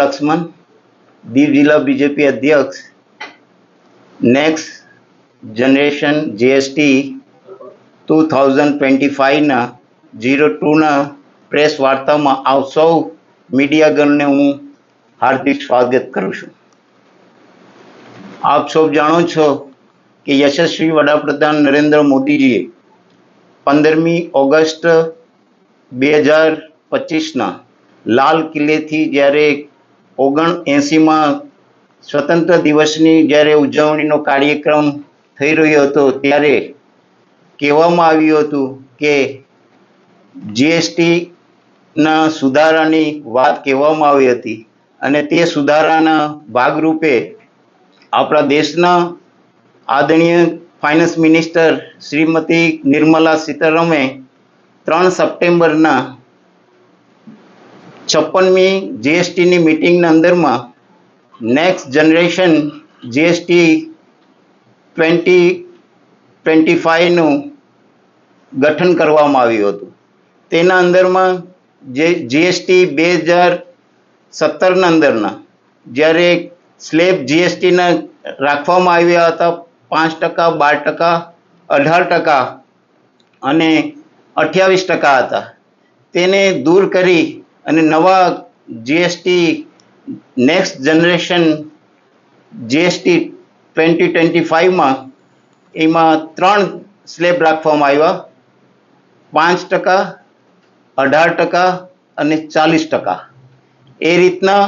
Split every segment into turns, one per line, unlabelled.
લક્ષ્મણ દીવ જિલ્લા બીજેપી અધ્યક્ષ next generation GST two thousand twenty ફાઇવના zero ટુના પ્રેસ વાર્તામાં આપ સૌ મીડિયાગણને હું હાર્દિક સ્વાગત કરું છું આપ સૌ જાણો છો કે યશસ્વી વડાપ્રધાન નરેન્દ્ર મોદીજીએ પંદરમી ઓગસ્ટ બે હજાર પચીસના લાલ કિલ્લેથી જ્યારે ઓગણ એંસીમાં સ્વતંત્ર દિવસની જ્યારે ઉજવણીનો કાર્યક્રમ થઈ રહ્યો હતો, ત્યારે કહેવામાં આવ્યું હતું કે જીએસટીના સુધારાની વાત કહેવામાં આવી હતી અને તે સુધારાના ભાગરૂપે આપણા દેશના આદરણીય ફાઇનાન્સ મિનિસ્ટર શ્રીમતી નિર્મલા સીતારમે ત્રણ સપ્ટેમ્બરના છપ્પનમી જીએસટીની મિટિંગના અંદરમાં next generation GST twenty twenty ફાઇવનું ગઠન કરવામાં આવ્યું હતું. તેના અંદરમાં જે જીએસટી બે હજાર સત્તરના અંદરના જ્યારે સ્લેબ જીએસટીના રાખવામાં આવ્યા હતા પાંચ ટકા, બાર ટકા, અઢાર ટકા અને અઠ્યાવીસ ટકા હતા. તેને દૂર કરી અને નવા GST next generation GST twenty twenty ફાઇવમાં એમાં ત્રણ સ્લેબ રાખવામાં આવ્યા. પાંચ ટકા, અઢાર ટકા અને ચાલીસ ટકા. એ રીતના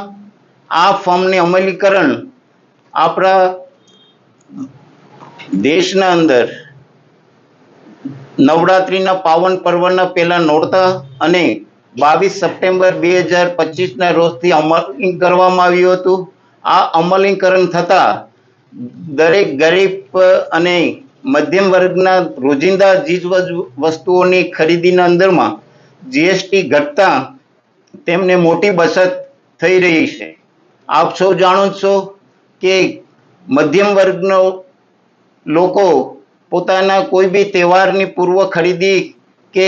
આ ફોર્મની અમલીકરણ આપણા દેશના અંદર નવરાત્રિના પાવન પર્વના પહેલાં નોરતા અને બાવીસ સપ્ટેમ્બર બે હજાર પચીસના રોજથી અમલીકરણ કરવામાં આવ્યું હતું. આ અમલીકરણ થતાં દરેક ગરીબ અને મધ્યમ વર્ગના રોજિંદા ચીજ વસ્તુઓની ખરીદીના અંદરમાં જીએસટી ઘટતા તેમને મોટી બચત થઈ રહી છે. આપ સૌ જાણો છો કે મધ્યમ વર્ગનો લોકો પોતાના કોઈ બી તહેવારની પૂર્વ ખરીદી કે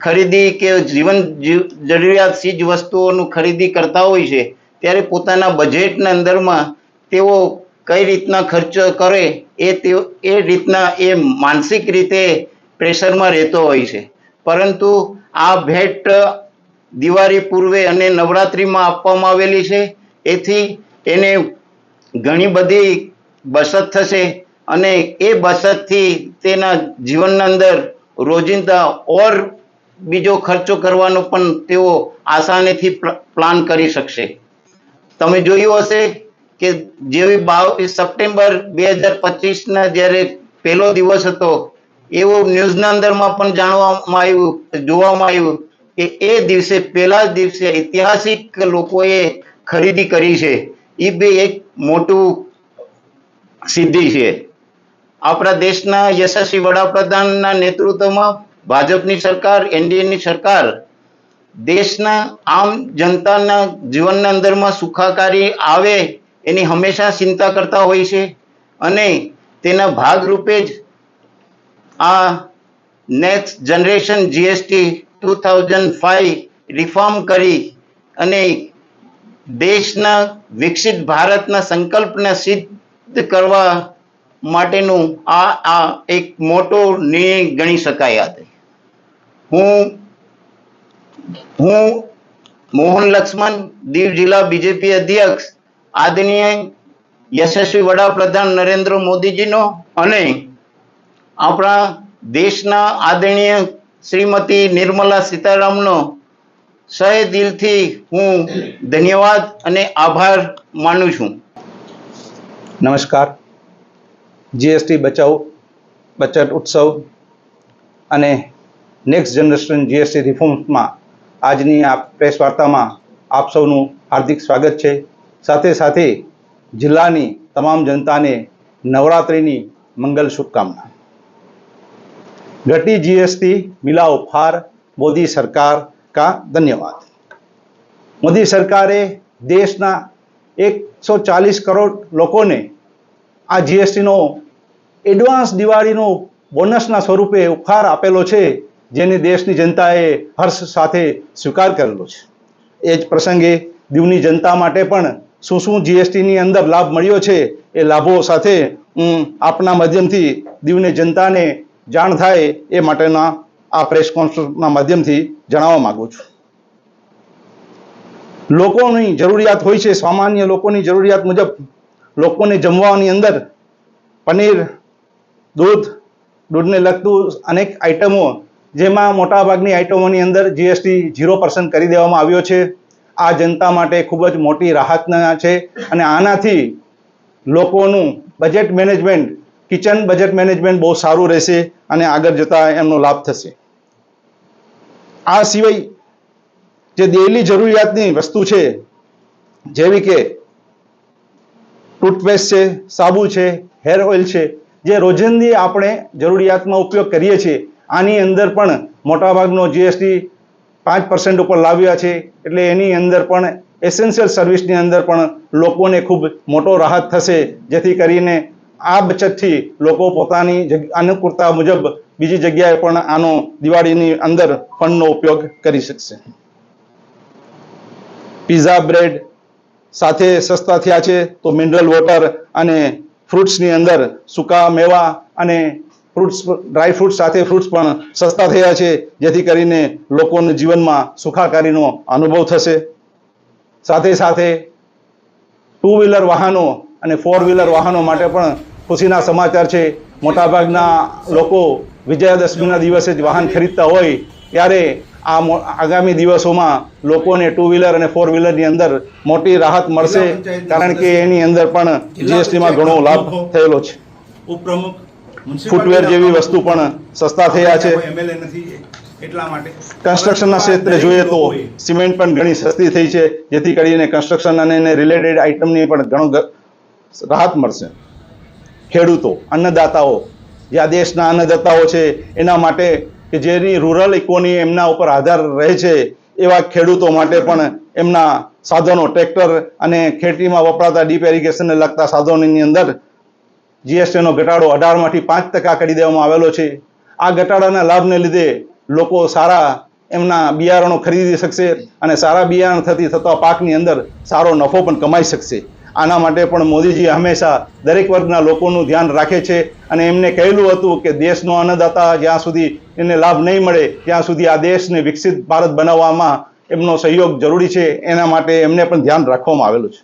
ખરીદી કે જીવન જીવ- જરૂરિયાત ચીજ વસ્તુઓનું ખરીદી કરતા હોય છે, ત્યારે પોતાના બજેટના અંદરમાં તેઓ કઈ રીતના ખર્ચ કરે એ તેઓ, એ રીતના એ માનસિક રીતે પ્રેશરમાં રહેતો હોય છે. પરંતુ આ ભેટ દિવાળી પૂર્વે અને નવરાત્રિમાં આપવામાં આવેલી છે, એથી એને ઘણી બધી બચત થશે અને એ બચતથી તેના જીવનના અંદર રોજિંદા ઓર બીજો ખર્ચો કરવાનો પણ તેઓ આસાનીથી પ્લાન કરી શકશે. તમે જોયું હશે કે જેવી બાવીસ સપ્ટેમ્બર બે હજાર પચીસના જ્યારે પહેલો દિવસ હતો, એવું ન્યૂઝના અંદરમાં પણ જાણવામાં આવ્યું, જોવામાં આવ્યું કે એ દિવસે, પહેલા જ દિવસે ઐતિહાસિક લોકોએ ખરીદી કરી છે. એ બી એક મોટું સિદ્ધિ છે. આપણા દેશના યશસ્વી વડાપ્રધાનના નેતૃત્વમાં ભાજપની સરકાર, એનડીએની સરકાર દેશના આમ જનતાના જીવનના અંદરમાં સુખાકારી આવે એની હંમેશા ચિંતા કરતા હોય છે અને તેના ભાગરૂપે જ આ next generation GST two thousand five reform કરી અને દેશના વિકસિત ભારતના સંકલ્પને સિદ્ધ કરવા માટેનું આ આ એક મોટો નિર્ણય ગણી શકાય હું હું મોહન લક્ષ્મણ, દીવ જિલ્લા બીજેપી અધ્યક્ષ આદરણીય યશસ્વી વડાપ્રધાન નરેન્દ્ર મોદીજીનો અને આપણા દેશના આદરણીય શ્રીમતી નિર્મલા સીતારામનો સહે દિલથી હું ધન્યવાદ અને આભાર માનું છું.
નમસ્કાર. જીએસટી બચાવ, બચત ઉત્સવ અને નેક્સ્ટ જનરેશન જીએસટી રિફોર્મ્સમાં આજની આ પ્રેસ વાર્તામાં આપ સૌનું હાર્દિક સ્વાગત છે. સાથે સાથે જિલ્લાની તમામ જનતાને નવરાત્રિની મંગલ શુભકામના. ઘટી જીએસટી મિલા ફાર મોદી સરકાર કા ધન્યવાદ. મોદી સરકારે દેશના એકસો ચાલીસ કરોડ લોકોને આ જીએસટીનો એડવાન્સ દિવાળીનો બોનસના સ્વરૂપે ઉપહાર આપેલો છે. જેને દેશની જનતાએ હર્ષ સાથે સ્વીકાર કરેલો છે. એ જ પ્રસંગે દીવની જનતા માટે પણ શું શું જીએસટીની અંદર લાભ મળ્યો છે એ લાભો સાથે હું આપના માધ્યમથી દીવની જનતાને જાણ થાય એ માટેના આ પ્રેસ કોન્ફરન્સના માધ્યમથી જણાવવા માગું છું. લોકોની જરૂરિયાત હોય છે, સામાન્ય લોકોની જરૂરિયાત મુજબ લોકોને જમવાની અંદર પનીર, દૂધ, દૂધને લગતું અનેક આઇટમો જેમાં મોટાભાગની આઇટમોની અંદર જીએસટી ઝીરો પર્સન્ટ કરી દેવામાં આવ્યો છે. આ જનતા માટે ખૂબ જ મોટી રાહતના છે અને આનાથી લોકોનું budget management kitchen budget management બહુ સારું રહેશે અને આગળ જતાં એમનો લાભ થશે. આ સિવાય જે ડેલી જરૂરિયાતની વસ્તુ છે, જેવી કે ટૂથપેસ્ટ છે, સાબુ છે હેર ઓઇલ છે, જે રોજિંદી આપણે જરૂરિયાતમાં ઉપયોગ કરીએ છીએ આની અંદર પણ મોટાભાગનો જીએસટી પાંચ પર્સન્ટ ઉપર લાવ્યા છે. એટલે એની અંદર પણ એસેન્શિયલ સર્વિસની અંદર પણ લોકોને ખૂબ મોટો રાહત થશે. જેથી કરીને આ બચતથી લોકો પોતાની અનુકૂળતા મુજબ બીજી જગ્યાએ પણ આનો દિવાળીની અંદર ફંડનો ઉપયોગ કરી શકશે. પીઝા બ્રેડ સાથે સસ્તા થયા છે. તો મિનરલ વોટર અને ફ્રૂટ્સની અંદર સૂકા મેવા અને ફ્રૂટ્સ ડ્રાય ફ્રૂટ સાથે ફ્રૂટ્સ પણ સસ્તા થયા છે જેથી કરીને લોકોને જીવનમાં સુખાકારીનો અનુભવ થશે. સાથે સાથે ટુ વ્હીલર વાહનો અને ફોર વ્હીલર વાહનો માટે પણ ખુશીના સમાચાર છે. મોટાભાગના લોકો વિજયાદશમીના દિવસે જ વાહન ખરીદતા હોય ત્યારે આ આગામી દિવસોમાં લોકોને ટુ વ્હીલર અને ફોર વ્હીલરની અંદર મોટી રાહત મળશે કારણ કે એની અંદર પણ જીએસટીમાં ઘણો લાભ થયેલો છે.
ઉપપ્રમુખ
ફૂટવેર જેવી વસ્તુ પણ સસ્તા થયા છે.
એટલા માટે.
કન્સ્ટ્રક્શનના ક્ષેત્રે જોઈએ તો સિમેન્ટ પણ ઘણી સસ્તી થઈ છે. જેથી કરીને કન્સ્ટ્રક્શન અને એને રિલેટેડ આઇટમની પણ ઘણો રાહત મળશે. ખેડૂતો અન્નદાતાઓ જે આ દેશના અન્નદાતાઓ છે એના માટે કે જેની રૂરલ ઇકોની એમના ઉપર આધાર રહે છે એવા ખેડૂતો માટે પણ એમના સાધનો ટ્રેક્ટર અને ખેતીમાં વપરાતા ડીપ એરિગેશનને લગતા સાધનોની અંદર જીએસટીનો ઘટાડો અઢારમાંથી પાંચ ટકા કરી દેવામાં આવેલો છે. આ ઘટાડાના લાભને લીધે લોકો સારા એમના બિયારણો ખરીદી શકશે અને સારા બિયારણ થતી થતા પાકની અંદર સારો નફો પણ કમાઈ શકશે. આના માટે પણ મોદીજી હંમેશા દરેક વર્ગના લોકોનું ધ્યાન રાખે છે અને એમને કહેલું હતું કે દેશનો અન્નદાતા જ્યાં સુધી એને લાભ નહીં મળે, ત્યાં સુધી આ દેશને વિકસિત ભારત બનાવવામાં એમનો સહયોગ જરૂરી છે. એના માટે એમને પણ ધ્યાન રાખવામાં આવેલું છે.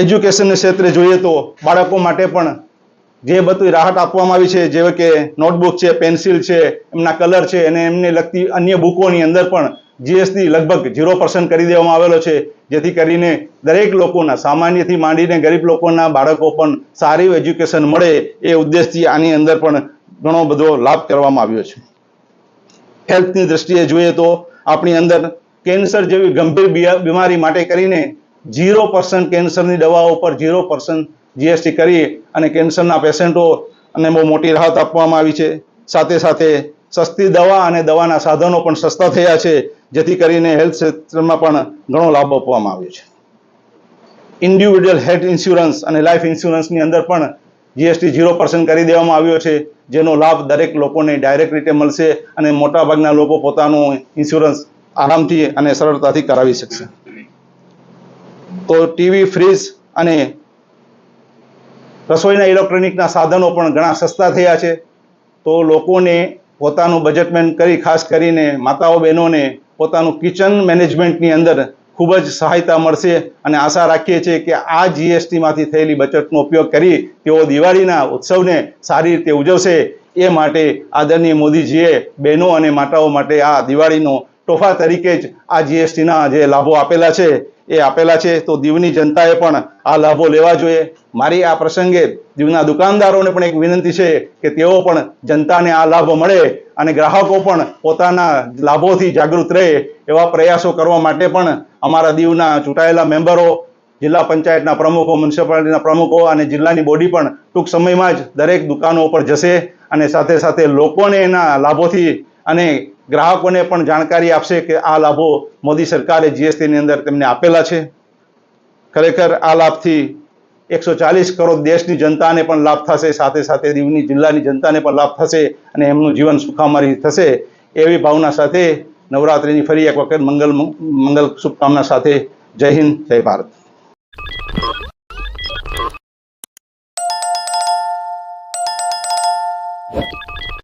એજ્યુકેશન ક્ષેત્રે જોઈએ તો બાળકો માટે પણ જે બધી રાહત આપવામાં આવી છે, જેવી કે નોટબુક છે પેન્સિલ છે, એમના કલર છે અને એમને લગતી અન્ય બુકોની અંદર પણ જીએસટી લગભગ ઝીરો પર્સન્ટ કરી દેવામાં આવેલો છે. જેથી કરીને દરેક લોકોના, સામાન્યથી માંડીને ગરીબ લોકોના બાળકો પણ સારી એજ્યુકેશન મળે એ ઉદ્દેશથી આની અંદર પણ ઘણો બધો લાભ કરવામાં આવ્યો છે. હેલ્થની દ્રષ્ટિએ જોઈએ તો આપણી અંદર કેન્સર જેવી ગંભીર બીમારી માટે કરીને ઝીરો પર્સન્ટ કેન્સરની દવાઓ પર ઝીરો પર્સન્ટ જીએસટી કરી અને કેન્સરના પેશન્ટો અને બહુ મોટી રાહત આપવામાં આવી છે. સાથે સાથે સસ્તી દવા અને દવાના સાધનો પણ સસ્તા થયા છે, જેથી કરીને હેલ્થ ક્ષેત્રમાં પણ ઘણો લાભ આપવામાં આવ્યો છે. ઇન્ડિવિડ્યુઅલ હેલ્થ ઇન્સ્યોરન્સ અને લાઈફ ઇન્સ્યોરન્સની અંદર પણ જીએસટી ઝીરો પર્સન્ટ કરી દેવામાં આવ્યો છે, જેનો લાભ દરેક લોકોને ડાયરેક્ટ રીતે મળશે અને મોટાભાગના લોકો પોતાનું ઇન્સ્યોરન્સ આરામથી અને સરળતાથી કરાવી શકશે. તો ટીવી, ફ્રીજ અને રસોઈના ઇલેક્ટ્રોનિકના સાધનો પણ ઘણા સસ્તા થયા છે. તો લોકોને પોતાનું બજેટમેન્ટ કરી, ખાસ કરીને માતાઓ બહેનોને પોતાનું કિચન મેનેજમેન્ટની અંદર ખૂબ જ સહાયતા મળશે અને આશા રાખીએ છીએ કે આ જીએસટીમાંથી થયેલી બચતનો ઉપયોગ કરી તેઓ દિવાળીના ઉત્સવને સારી રીતે ઉજવશે. એ માટે આદરણીય મોદીજીએ બહેનો અને માતાઓ માટે આ દિવાળીનો તોહફા તરીકે જ આ જીએસટીના જે લાભો આપેલા છે, એ આપેલા છે. તો દીવની જનતાએ પણ આ લાભો લેવા જોઈએ. મારી આ પ્રસંગે દીવના દુકાનદારોને પણ એક વિનંતી છે કે તેઓ પણ જનતાને આ લાભ મળે અને ગ્રાહકો પણ પોતાના લાભોથી જાગૃત રહે એવા પ્રયાસો કરવા માટે પણ અમારા દીવના ચૂંટાયેલા મેમ્બરો, જિલ્લા પંચાયતના પ્રમુખો, મ્યુનિસિપાલિટીના પ્રમુખો અને જિલ્લાની બોડી પણ ટૂંક સમયમાં જ દરેક દુકાનો ઉપર જશે અને સાથે સાથે લોકોને એના લાભોથી અને ગ્રાહકોને પણ જાણકારી આપશે કે આ લાભો મોદી સરકારે જીએસટીની અંદર તેમને આપેલા છે. ખરેખર આ લાભથી એકસો ચાલીસ કરોડ દેશની જનતાને પણ લાભ થશે, સાથે સાથે દીવની જિલ્લાની જનતાને પણ લાભ થશે અને એમનું જીવન સુખામરી થશે એવી ભાવના સાથે નવરાત્રિની ફરી એક વખત મંગલ મંગલ શુભકામના સાથે જય હિન્દ, જય ભારત.